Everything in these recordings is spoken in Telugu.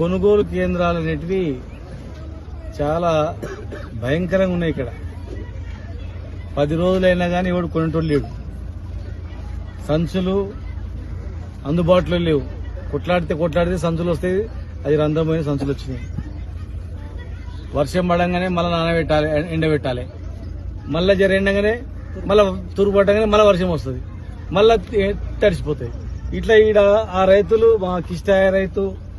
కొనుగోలు కేంద్రాలు అనేటివి చాలా భయంకరంగా ఉన్నాయి ఇక్కడ. పది రోజులైనా కానీ ఎవడు కొనేటోళ్ళు లేడు. సంచులు అందుబాటులో లేవు. కొట్లాడితే కొట్లాడితే సంచులు వస్తాయి. అది రంధ్రమైన సంచులు వచ్చినాయి. వర్షం పడంగానే మళ్ళీ నానబెట్టాలి ఎండబెట్టాలి. మళ్ళీ జర ఎండగానే మళ్ళీ తురుగు పట్టగానే మళ్ళీ వర్షం వస్తుంది. మళ్ళీ తడిసిపోతాయి. ఇట్లా ఈడ ఆ రైతులు మా కిష్టాయ రైతు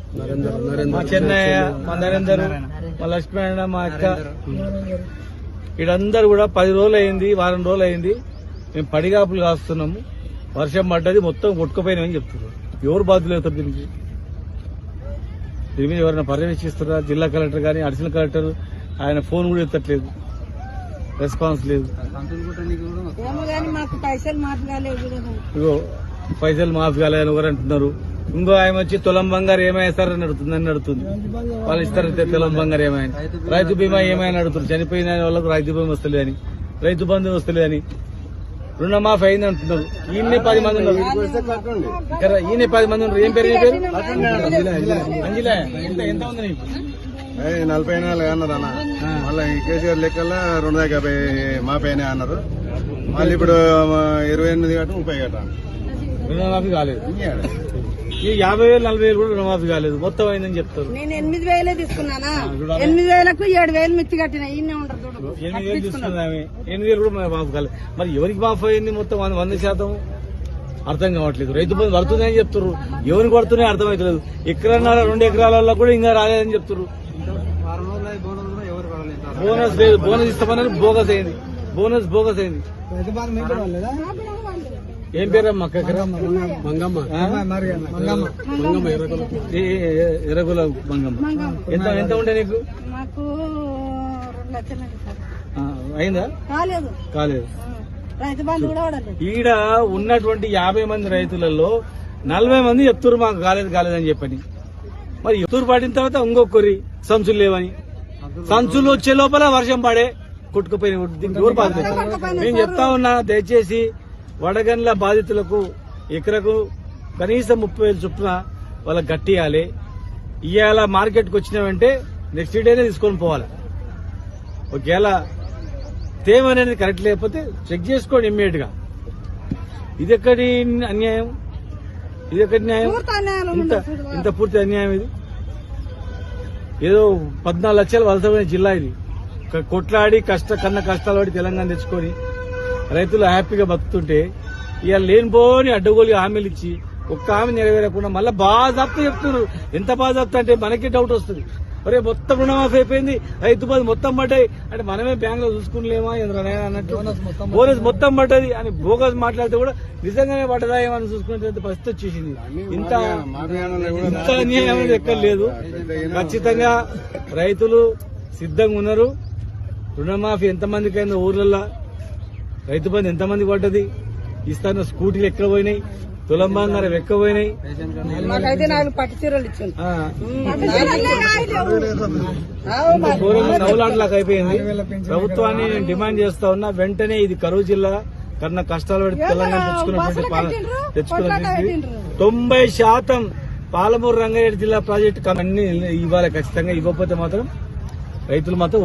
మా చెన్నయ్య మా నరేందర్ మా మా అక్క. ఈడందరూ కూడా పది రోజులు అయింది వారం రోజులు అయింది మేము పడిగాపులు కాస్తున్నాము. వర్షం పడ్డది మొత్తం కొట్టుకుపోయినామని చెప్తున్నారు. ఎవరు బాధ్యులు అవుతారు దీనికి? దీని మీద ఎవరైనా పర్యవేక్షిస్తారా జిల్లా కలెక్టర్ కానీ అడిషనల్ కలెక్టర్ ఆయన ఫోన్ కూడా ఎత్తట్లేదు. రెస్పాన్స్ లేదు. ఇగో పైసలు మాఫీ కాలేదని ఒకరు అంటున్నారు? ఇంకో ఆయన వచ్చి తులం బంగారు ఏమైస్తారని అడుగుతుంది అని అడుగుతుంది వాళ్ళు ఇస్తారంటే తులం బంగారు ఏమైనా రైతు బీమా ఏమైనా అడుగుతుంది చనిపోయిన వాళ్ళకు రైతు బీమా వస్తలేదు అని రైతు బంధు వస్తలేదు అని రుణమాఫీ అయింది అంటున్నారు. ఈయన పది మంది ఉన్నారు. ఈయన పది మంది ఉన్నారు. ఏం పేరు నీ పేరు? అంజిలా. ఎంత ఎంత ఉంది నీకు? ఏయ్, నలభై నాలుగు అన్నారు అన్న. మళ్ళీ కేసీఆర్ లెక్కల్లో రెండు యాభై మాపైనా అన్నారు. మళ్ళీ ఇప్పుడు ఇరవై ఎనిమిది గంట ముప్పై గంట రుణమాఫీ కాలేదు. యాభై వేలు నలభై వేలు కూడా రుణమాఫీ కాలేదు. మొత్తం అయిందని చెప్తారు. నేను ఎనిమిది వేలే తీసుకున్నానా? ఎనిమిది వేలకు ఏడు వేలు మిత్తి కట్టిన ఈయనే ఉండరు చూడు. ఎనిమిది వేలు తీసుకున్నామే ఎనిమిది వేలు కూడా మనకు మాఫీ కాలేదు. మరి ఎవరికి మాఫీ అయింది మొత్తం వంద వంద శాతం? అర్థం కావట్లేదు. రైతు బంధు పడుతుందని చెప్తారు ఎవరికి పడుతున్నాయి అర్థమవుతలేదు ఎకరన్నర రెండు ఎకరాలలో కూడా ఇంకా రాలేదని చెప్తారు బోనస్ లేదు. బోనస్ ఇస్తామని బోగస్ అయింది. బోనస్ బోగస్ అయింది. ఏం పేరమ్మా ఏ- ఎర్రగొల మంగమ్మ. ఎంత ఎంత ఉండే నీకు? మాకు రెండు లక్షలు సార్. ఆ, అయిందా? కాలేదు. కాలేదు. ఈడ ఉన్నటువంటి యాభై మంది రైతులలో నలభై మంది చెప్తున్నారు మాకు కాలేదు కాలేదని చెప్పని. మరి ఎత్తురు పడిన తర్వాత ఇంకొకరి సంచులు లేవని. సంచులు వచ్చే లోపల వర్షం పడే కొట్టుకుపోయిన దీనికి నేను చెప్తా ఉన్నా దయచేసి వడగండ్ల బాధితులకు ఎకరకు కనీసం ముప్పై వేలు చొప్పున వాళ్ళకి గట్టియాలి ఇవాళ మార్కెట్కి వచ్చినామంటే నెక్స్ట్ డేనే తీసుకొని పోవాలి. ఒకవేళ తేమ అనేది కరెక్ట్ లేకపోతే చెక్ చేసుకోండి ఇమ్మీడియట్గా. ఇది ఎక్కడి అన్యాయం? ఇది ఎక్కడి న్యాయం? ఇంత. ఇంత పూర్తి అన్యాయం ఇది? ఏదో పద్నాలుగు లక్షల వలసమైన జిల్లా ఇది. కొట్లాడి కష్ట కన్న కష్టాలు పడి తెలంగాణ తెచ్చుకొని రైతులు హ్యాపీగా బతుకుతుంటే ఇవాళ లేనిపోని అడ్డగోలు హామీలు ఇచ్చి ఒక్క హామీ నెరవేరకుండా మళ్ళీ బాగా చెప్తా చెప్తున్నారు. ఎంత బాగా చెప్తా అంటే మనకి డౌట్ వస్తుంది. ఒరే మొత్తం రుణమాఫీ అయిపోయింది. రైతు బంధు మొత్తం పడ్డాయి. అంటే మనమే బ్యాంక్లో చూసుకునిలేమా అన్నట్టు బోనస్ మొత్తం పడ్డది అని బోగస్ మాట్లాడితే కూడా నిజంగానే పడ్డదా ఏమని చూసుకునే పరిస్థితి వచ్చేసింది. ఇంత ఇంత అన్యాయం అనేది ఎక్కడ లేదు ఖచ్చితంగా రైతులు సిద్ధంగా ఉన్నారు. రుణమాఫీ ఎంతమందికి అయిందో ఊర్లలో రైతు బంధు ఎంతమంది పడ్డది? ఇస్తాను స్కూటీలు ఎక్కడ పోయినాయి? తులం బంగారం ఎక్కడ పోయినాయి. ఘోరంగా నవ్వులాటలాగా అయిపోయింది. ప్రభుత్వాన్ని నేను డిమాండ్ చేస్తా ఉన్నా వెంటనే ఇది కరువు జిల్లా కన్నా కష్టాలు పడి తెలంగాణ తెచ్చుకున్నటువంటి తెచ్చుకున్నటువంటి తొంభై శాతం పాలమూరు రంగారెడ్డి జిల్లా ప్రాజెక్టు అన్ని ఇవ్వాలి ఖచ్చితంగా. ఇవ్వకపోతే మాత్రం రైతులు మాత్రం